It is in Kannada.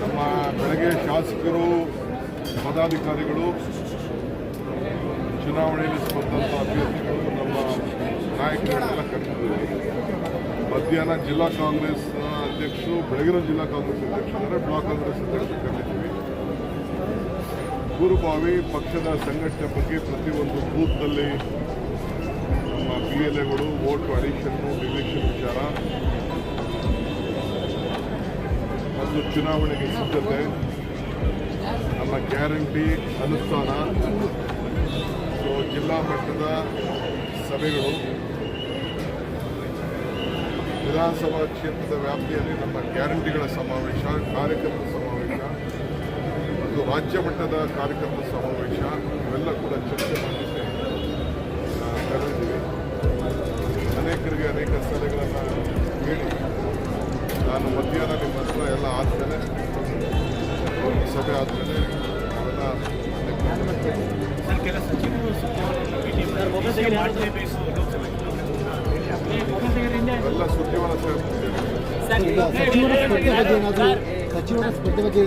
ನಮ್ಮ ಬೆಳಗ್ಗೆ ಶಾಸಕರು, ಪದಾಧಿಕಾರಿಗಳು, ಚುನಾವಣೆಯಲ್ಲಿ ಸ್ಪರ್ಧಂತ ಅಭ್ಯರ್ಥಿಗಳು, ನಮ್ಮ ನಾಯಕರುಗಳೆಲ್ಲ ಕರೆದಿದ್ದೀವಿ ಮಧ್ಯಾಹ್ನ ಜಿಲ್ಲಾ ಕಾಂಗ್ರೆಸ್ ಅಧ್ಯಕ್ಷರು, ಬೆಳಗಿನ ಜಿಲ್ಲಾ ಕಾಂಗ್ರೆಸ್ ಅಧ್ಯಕ್ಷ ಅಂದರೆ ಬ್ಲಾಕ್ ಕಾಂಗ್ರೆಸ್ ಅಧ್ಯಕ್ಷರು ಕರೆದಿದ್ದೀವಿ. ಪೂರ್ವಭಾವಿ ಪಕ್ಷದ ಸಂಘಟನೆ ಬಗ್ಗೆ ಪ್ರತಿಯೊಂದು ಬೂತ್ನಲ್ಲಿ ನಮ್ಮ ಪಿ ಎಲ್ ಎಗಳು, ವೋಟು ಅಡಿಷನ್ನು ಡಿಲೆಕ್ಷನ್ ವಿಚಾರ ಮತ್ತು ಚುನಾವಣೆಗೆ ಸಿದ್ಧತೆ, ನಮ್ಮ ಗ್ಯಾರಂಟಿ ಅನುಷ್ಠಾನ. ಸೊ ಜಿಲ್ಲಾ ಮಟ್ಟದ ಸಭೆಗಳು, ವಿಧಾನಸಭಾ ಕ್ಷೇತ್ರದ ವ್ಯಾಪ್ತಿಯಲ್ಲಿ ನಮ್ಮ ಗ್ಯಾರಂಟಿಗಳ ಸಮಾವೇಶ ಕಾರ್ಯಕರ್ತರ ಸಮಾವೇಶ, ಮತ್ತು ರಾಜ್ಯ ಮಟ್ಟದ ಕಾರ್ಯಕರ್ತರ ಸಮಾವೇಶ, ಇವೆಲ್ಲ ಕೂಡ ಚರ್ಚೆ ನಾನು ಮಧ್ಯಾಹ್ನ ನಿಮ್ಮ ಹತ್ರ ಎಲ್ಲ ಆದಮೇಲೆ ಒಂದು ಸಭೆ ಆದಮೇಲೆ ಅವೆಲ್ಲ ಇಲ್ಲ, ಸಚಿವರ ಸ್ಪರ್ಧೆ ಬಗ್ಗೆ